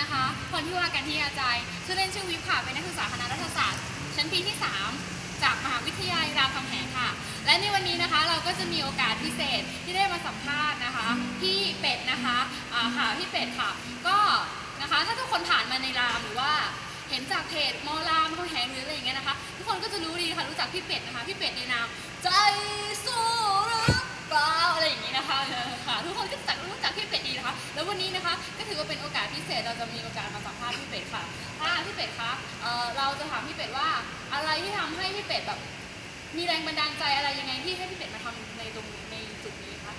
นะคะ คนที่ว่ากันที่อาจารย์ชื่อเล่นชื่อวิภค่ะเป็นนักศึกษาคณะรัฐศาสตร์ ชั้นปีที่ 3 จากมหาวิทยาลัยรามคำแหงค่ะ และในวันนี้นะคะเราก็จะมีโอกาสพิเศษที่ได้มาสัมภาษณ์นะคะพี่เป็ดนะคะค่ะพี่เป็ดค่ะ ก็นะคะถ้าทุกคนผ่านมาในรามหรือว่าเห็นจากเพจมอรามคำแหงหรืออะไรอย่างเงี้ยนะคะ ทุกคนก็จะรู้ดีค่ะรู้จักพี่เป็ดนะคะ พี่เป็ดในนามใจสู้รือ นะคะแล้ววันนี้นะคะ ก็ถือว่าเป็นโอกาสพิเศษเราจะมีโอกาสมาสัมภาษณ์พี่เป็ดค่ะค่ะพี่เป็ดคะเอ่อเราจะถามพี่เป็ดว่าอะไรที่ทำให้พี่เป็ดแบบมีแรงบันดาลใจอะไรยังไงที่ให้พี่เป็ดมาทำในตรงในจุดนี้คะ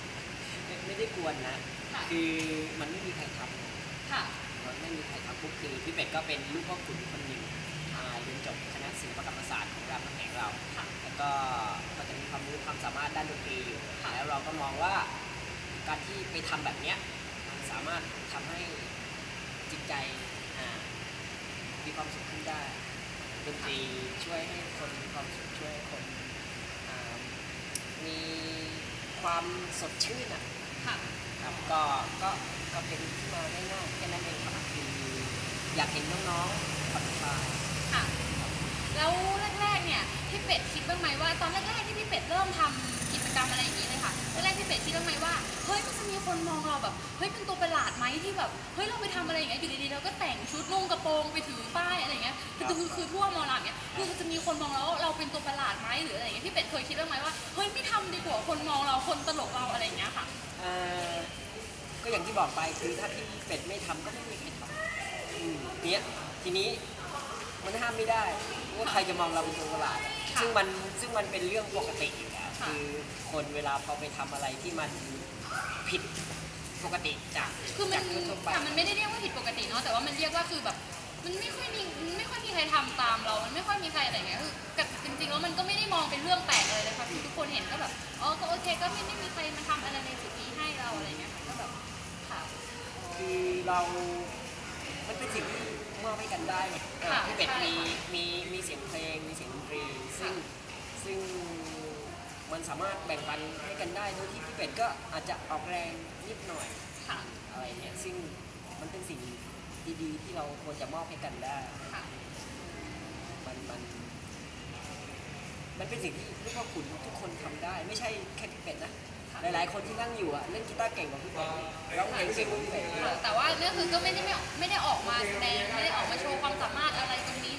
ไม่ไม่ได้กวนนะค่ะคือมันไม่มีใครทำค่ะมันไม่มีใครทำปุ๊บคือพี่เป็ดก็เป็นลูกพ่อขุนคนหนึ่งอ่าเรียนจบคณะศิลปกรรมศาสตร์ของรามคำแหงเราค่ะแล้วก็ก็จะมีความรู้ความสามารถด้านดนตรีอยู่ค่ะแล้วเราก็มองว่าการที่ไปทำแบบเนี้ยมัน สามารถทำให้จิตใจอ่ามีความสุขขึ้นได้ดนตรีช่วยให้คนมีความสุขช่วยให้คนอ่ามีความสดชื่นอะค่ะครับก็ก็ก็เป็นที่มาง่ายๆแค่นั้นเองครับคืออยากเห็นน้องๆผ่อนคลายค่ะแล้วแรกๆเนี่ยพี่เป็ดคิดบ้างไหมว่าตอนแรกๆที่พี่เป็ด คิดบ้างไหมว่าเฮ้ยมันจะมีคนมองเราแบบเฮ้ยเป็นตัวประหลาดไหมที่แบบเฮ้ยเราไปทำอะไรอย่างเงี้ยอยู่ดีๆเราก็แต่งชุดนุ่งกระโปรงไปถือป้ายอะไรอย่างเงี้ยคือคือคือทั่วมอลามเนี่ยคือจะมีคนมองเราว่าเราเป็นตัวประหลาดไหมหรืออะไรอย่างเงี้ยพี่เป็ดเคยคิดบ้างไหมว่าเฮ้ยไม่ทำดีกว่าคนมองเราคนตลกเราอะไรอย่างเงี้ยค่ะ เอ่อก็อย่างที่บอกไปคือถ้าพี่เป็ดไม่ทำก็ไม่มีใครทำอืมเนี้ยทีนี้มันห้ามไม่ได้ว่าใครจะมองเราเป็นตัวประหลาดอะค่ะ ซึ่งมันซึ่งมันเป็นเรื่องปกติอยู่แล้ว ค่ะคือคนเวลาพอไปทำอะไรที่มันผิดปกติจากคือมัจานกทั่วๆไปค่ะมันไม่ได้เรียกว่าผิดปกติเนาะแต่ว่ามันเรียกว่าคือแบบ มันไม่ค่อยมีมันไม่ค่อยมีใครทำตามเรา มันไม่ค่อยมีใครอะไรเงี้ยคือกับจริงๆแล้วมันก็ไม่ได้มองเป็นเรื่องแปลกอะไรเลยค่ะคือทุกคนเห็นก็แบบอ๋อก็โอเคก็ไม่ได้มีใครมาทำอะไรในจุดนี้ให้เราอะไรเงี้ยค่ะก็แบบค่ะ คือเรา มันเป็นสิ่งที่มอบให้กันได้ไงค่ะพี่เป็ดใช่มี ค่ะมี มีเสียงเพลง มีเสียงดนตรี ซึ่ง ซึ่ง มันสามารถแบ่งปันให้กันได้โดยที่พี่เป็ดก็อาจจะออกแรงนิดหน่อยค่ะอะไรเนี่ยซึ่งมันเป็นสิ่งดีๆ ที่เราควรจะมอบให้กันได้ค่ะมันมันมันเป็นสิ่งที่ลูกพ่อขุนทุกคนทำได้ ไม่ใช่แค่พี่เป็ดนะหลายๆคนที่นั่งอยู่อะเล่นกีตาร์เก่งกว่าพี่เป็ดร้องเพลงเก่งกว่าพี่เป็ดค่ะแต่ว่าเนี่ยคือก็ไม่ได้ไม่ไม่ได้ออกมาแสดงไม่ได้ออกมาโชว์ความสามารถอะไรตรงนี้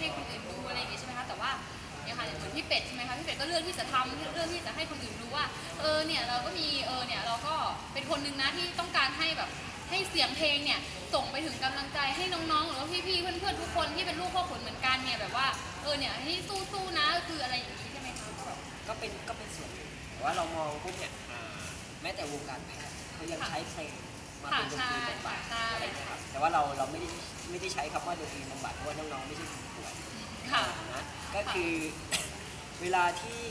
เนี่ยค่ะเหมือนพี่เป็ดใช่ไหมคะพี่เป็ดก็เลือกที่จะทำเลือกที่จะให้คนอื่นรู้ว่า เออเนี่ยเราก็มีเออเนี่ยเราก็เป็นคนหนึ่งนะที่ต้องการให้แบบให้เสียงเพลงเนี่ยส่งไปถึงกำลังใจให้น้องๆหรือว่าพี่ๆเพื่อนๆทุกคนที่เป็นลูกพ่อขุนเหมือนกันเนี่ยแบบว่าเออเนี่ยให้สู้ๆนะคืออะไรอย่างนี้ใช่ไหมคะ ก็เป็นก็เป็นส่วนหนึ่งแต่ว่าเรามองปุ๊บเนี่ยอ่าแม้แต่วงการแพทย์เขายังใช้เพลงมาเป็นดนตรีบำบัดค่ะใช่ อะไรอย่างเงี้ยครับแต่ว่าเราเราไม่ได้ไม่ได้ใช้คำว่าดนตรีบำบัดเพราะว่าน้องๆไม่ใช่ผู้ป่วยค่ะ นะ ก็คือเวลาที่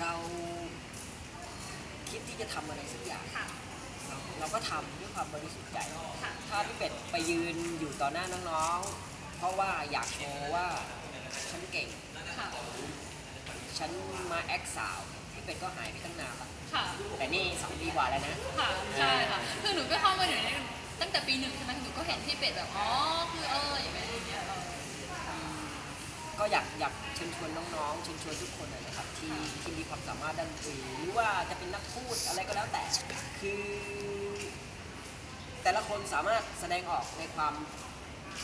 เราคิดที่จะทำอะไรสักอย่างค่ะ เราเราก็ทำด้วยความบริสุทธิ์ใจ ค่ะ ถ้าพี่เป็ดไปยืนอยู่ต่อหน้าน้องๆ เพราะว่าอยากโชว์ว่าฉันเก่ง ค่ะ ฉันมาแอคสาวพี่เป็ดก็หายไปตั้งนานละค่ะ แต่นี่สองปีกว่าแล้วนะ ค่ะ ใช่ค่ะ คือหนูก็เข้ามาอยู่ในตั้งแต่ปีหนึ่งใช่ไหมหนูก็เห็นที่เป็ดแบบ อ๋อ คือเอออย่างเงี้ยอย่างเงี้ยเออ ก็อยากอยากเชิญชวนน้องๆ เชิญชวนทุกคนเลยนะครับที่ที่มีความสามารถด้านดนตรีหรือว่าจะเป็นนักพูดอะไรก็แล้วแต่ คือ แต่ละคนสามารถแสดงออกในความ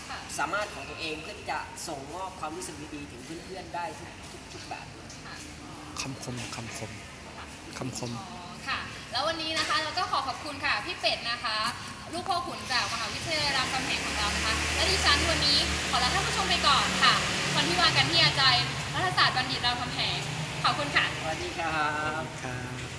ค่ะสามารถของตัวเองเพื่อที่จะส่งมอบความรู้สึกดีๆถึงเพื่อนๆได้ทุกทุกทุกแบบค่ะคำคมคำคมคำคม อ๋อค่ะ แล้ววันนี้นะคะเราก็ขอขอบคุณค่ะพี่เป็ดนะคะ ลูกพ่อขุนจากมหาวิทยาลัยรามคำแหงของเรานะคะ และดิฉันวันนี้ขอลาท่านผู้ชมไปก่อนค่ะ คนที่ว่ากันที่อาจารย์รัฐศาสตร์บัณฑิตรามคำแหงขอบคุณค่ะ สวัสดีครับ ครับ